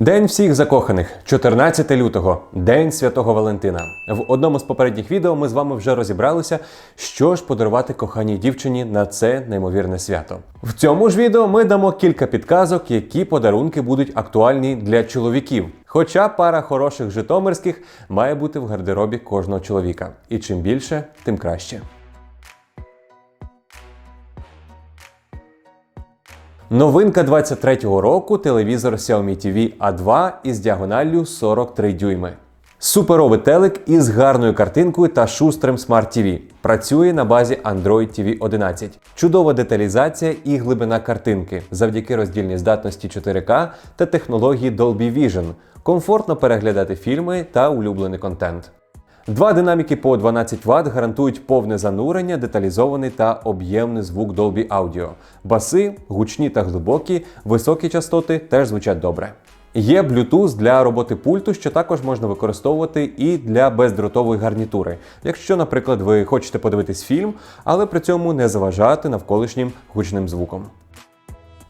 День всіх закоханих, 14 лютого, День Святого Валентина. В одному з попередніх відео ми з вами вже розібралися, що ж подарувати коханій дівчині на це неймовірне свято. В цьому ж відео ми дамо кілька підказок, які подарунки будуть актуальні для чоловіків. Хоча пара хороших житомирських має бути в гардеробі кожного чоловіка. І чим більше, тим краще. Новинка 23-го року телевізор Xiaomi TV A2 із діагоналлю 43 дюйми. Суперовий телек із гарною картинкою та шустрим Smart TV. Працює на базі Android TV 11. Чудова деталізація і глибина картинки завдяки роздільній здатності 4К та технології Dolby Vision. Комфортно переглядати фільми та улюблений контент. Два динаміки по 12 Вт гарантують повне занурення, деталізований та об'ємний звук Dolby Audio. Баси гучні та глибокі, високі частоти теж звучать добре. Є Bluetooth для роботи пульту, що також можна використовувати і для бездротової гарнітури, якщо, наприклад, ви хочете подивитись фільм, але при цьому не заважати навколишнім гучним звуком.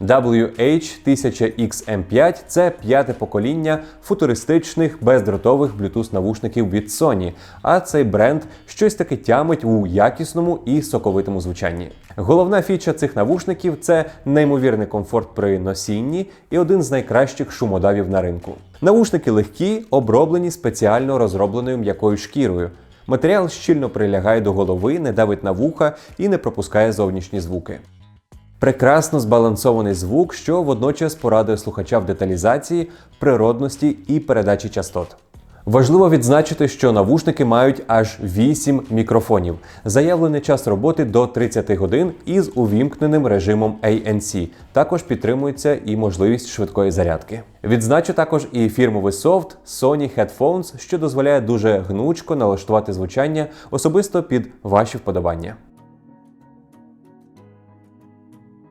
WH-1000XM5 це п'яте покоління футуристичних бездротових Bluetooth навушників від Sony, а цей бренд щось таки тямить у якісному і соковитому звучанні. Головна фіча цих навушників це неймовірний комфорт при носінні і один з найкращих шумодавів на ринку. Навушники легкі, оброблені спеціально розробленою м'якою шкірою. Матеріал щільно прилягає до голови, не давить на вуха і не пропускає зовнішні звуки. Прекрасно збалансований звук, що водночас порадує слухача в деталізації, природності і передачі частот. Важливо відзначити, що навушники мають аж 8 мікрофонів. Заявлений час роботи до 30 годин із увімкненим режимом ANC. Також підтримується і можливість швидкої зарядки. Відзначу також і фірмовий софт Sony Headphones, що дозволяє дуже гнучко налаштувати звучання особисто під ваші вподобання.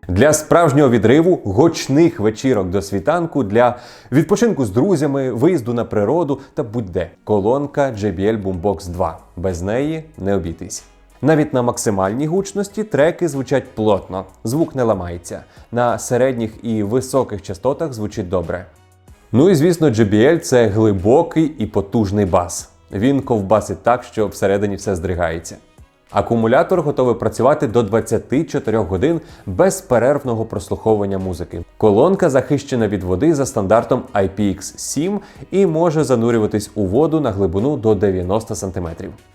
Для справжнього відриву, гучних вечірок до світанку, для відпочинку з друзями, виїзду на природу та будь-де. Колонка JBL Boombox 2. Без неї не обійтись. Навіть на максимальній гучності треки звучать плотно, звук не ламається. На середніх і високих частотах звучить добре. Ну і звісно, JBL це глибокий і потужний бас. Він ковбасить так, що всередині все здригається. Акумулятор готовий працювати до 24 годин без перервного прослуховування музики. Колонка захищена від води за стандартом IPX7 і може занурюватись у воду на глибину до 90 см.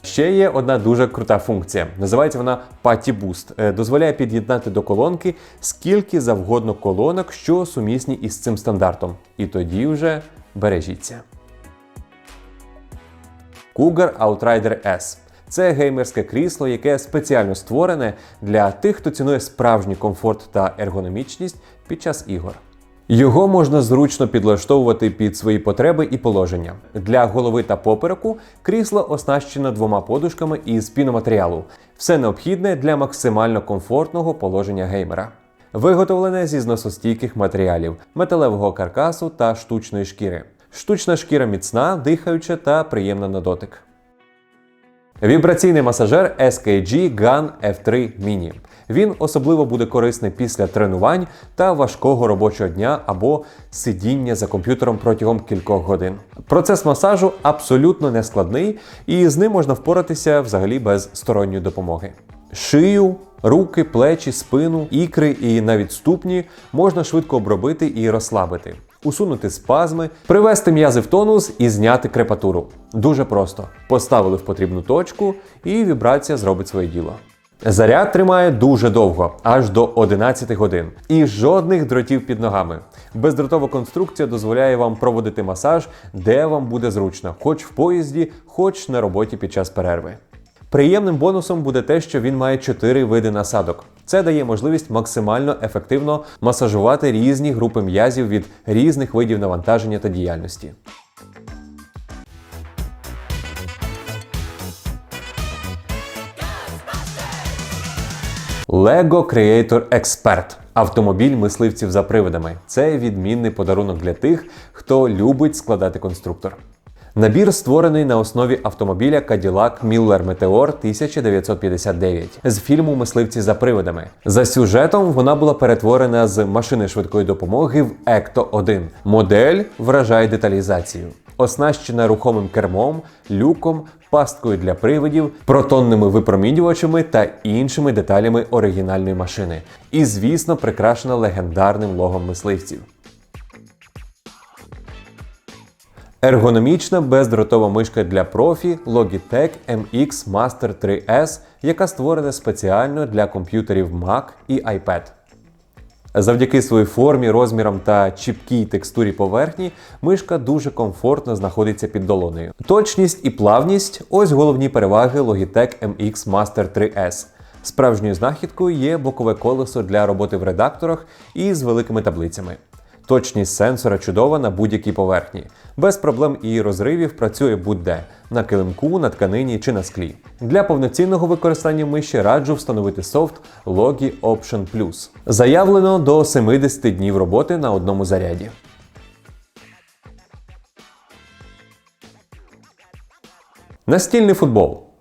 Ще є одна дуже крута функція. Називається вона Patty Boost. Е, Дозволяє під'єднати до колонки скільки завгодно колонок, що сумісні із цим стандартом. І тоді вже бережіться. Cougar Outrider S. Це геймерське крісло, яке спеціально створене для тих, хто цінує справжній комфорт та ергономічність під час ігор. Його можна зручно підлаштовувати під свої потреби і положення. Для голови та попереку крісло оснащено двома подушками із піноматеріалу. Все необхідне для максимально комфортного положення геймера. Виготовлене зі зносостійких матеріалів, металевого каркасу та штучної шкіри. Штучна шкіра міцна, дихаюча та приємна на дотик. Вібраційний масажер SKG Gun F3 Mini. Він особливо буде корисний після тренувань та важкого робочого дня або сидіння за комп'ютером протягом кількох годин. Процес масажу абсолютно нескладний, і з ним можна впоратися взагалі без сторонньої допомоги. Шию, руки, плечі, спину, ікри і навіть ступні можна швидко обробити і розслабити усунути спазми, привести м'язи в тонус і зняти крепатуру. Дуже просто. Поставили в потрібну точку, і вібрація зробить своє діло. Заряд тримає дуже довго, аж до 11 годин, і жодних дротів під ногами. Бездротова конструкція дозволяє вам проводити масаж, де вам буде зручно, хоч в поїзді, хоч на роботі під час перерви. Приємним бонусом буде те, що він має 4 види насадок. Це дає можливість максимально ефективно масажувати різні групи м'язів від різних видів навантаження та діяльності. Lego Creator Expert автомобіль мисливців за привидами. Це відмінний подарунок для тих, хто любить складати конструктор. Набір створений на основі автомобіля Cadillac Miller Meteor 1959 з фільму Мисливці за привидами. За сюжетом вона була перетворена з машини швидкої допомоги в Ecto 1. Модель вражає деталізацію. Оснащена рухомим кермом, люком, пасткою для привидів, протонними випромінювачами та іншими деталями оригінальної машини. І, звісно, прикрашена легендарним логом мисливців. Ергономічна бездротова мишка для профі Logitech MX Master 3S, яка створена спеціально для комп'ютерів Mac і iPad. Завдяки своїй формі, розмірам та чіпкій текстурі поверхні, мишка дуже комфортно знаходиться під долонею. Точність і плавність ось головні переваги Logitech MX Master 3S. Справжньою знахідкою є бокове колесо для роботи в редакторах і з великими таблицями. Точність сенсора чудова на будь-якій поверхні. Без проблем і розривів працює будь-де на килимку, на тканині чи на склі. Для повноцінного використання миші раджу встановити софт Logi Option Plus. Заявлено до 70 днів роботи на одному заряді. Настільний футбол.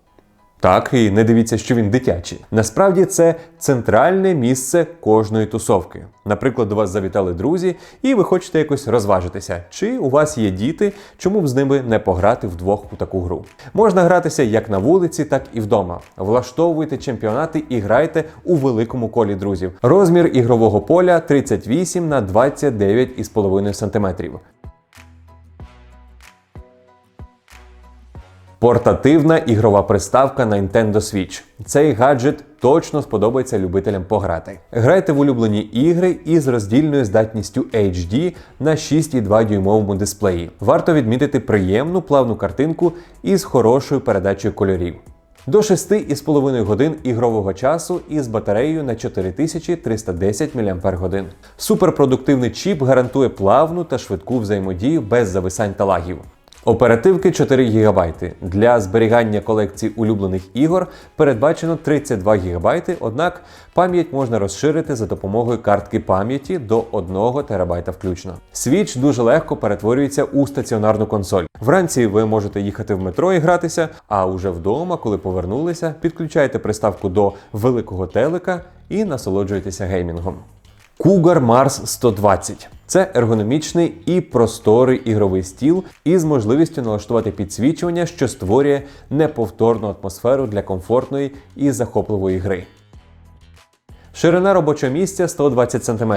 Так, і не дивіться, що він дитячий. Насправді це центральне місце кожної тусовки. Наприклад, до вас завітали друзі, і ви хочете якось розважитися. Чи у вас є діти, чому б з ними не пограти вдвох у таку гру? Можна гратися як на вулиці, так і вдома. Влаштовуйте чемпіонати і грайте у великому колі друзів. Розмір ігрового поля 38 на 29,5 см. Портативна ігрова приставка на Nintendo Switch. Цей гаджет точно сподобається любителям пограти. Грайте в улюблені ігри із роздільною здатністю HD на 6,2 дюймовому дисплеї. Варто відмітити приємну плавну картинку із хорошою передачею кольорів. До 6,5 годин ігрового часу із батареєю на 4310 мАч. Суперпродуктивний чіп гарантує плавну та швидку взаємодію без зависань та лагів. Оперативки 4 ГБ. Для зберігання колекції улюблених ігор передбачено 32 ГБ, однак пам'ять можна розширити за допомогою картки пам'яті до 1 ТБ включно. Switch дуже легко перетворюється у стаціонарну консоль. Вранці ви можете їхати в метро і гратися, а уже вдома, коли повернулися, підключаєте приставку до великого телека і насолоджуєтеся геймінгом. Cougar Mars 120 це ергономічний і просторий ігровий стіл із можливістю налаштувати підсвічування, що створює неповторну атмосферу для комфортної і захопливої гри. Ширина робочого місця 120 см.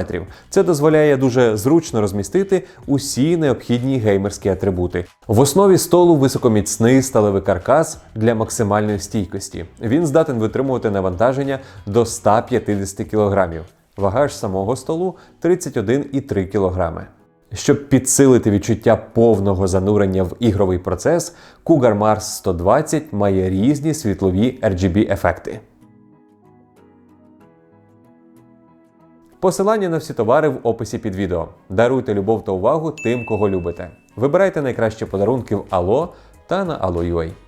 Це дозволяє дуже зручно розмістити усі необхідні геймерські атрибути. В основі столу високоміцний сталевий каркас для максимальної стійкості. Він здатен витримувати навантаження до 150 кг. Вага ж самого столу 31,3 кг. Щоб підсилити відчуття повного занурення в ігровий процес, Cougar Mars 120 має різні світлові RGB ефекти. Посилання на всі товари в описі під відео. Даруйте любов та увагу тим, кого любите. Вибирайте найкращі подарунки в Allo та на Allo.ua.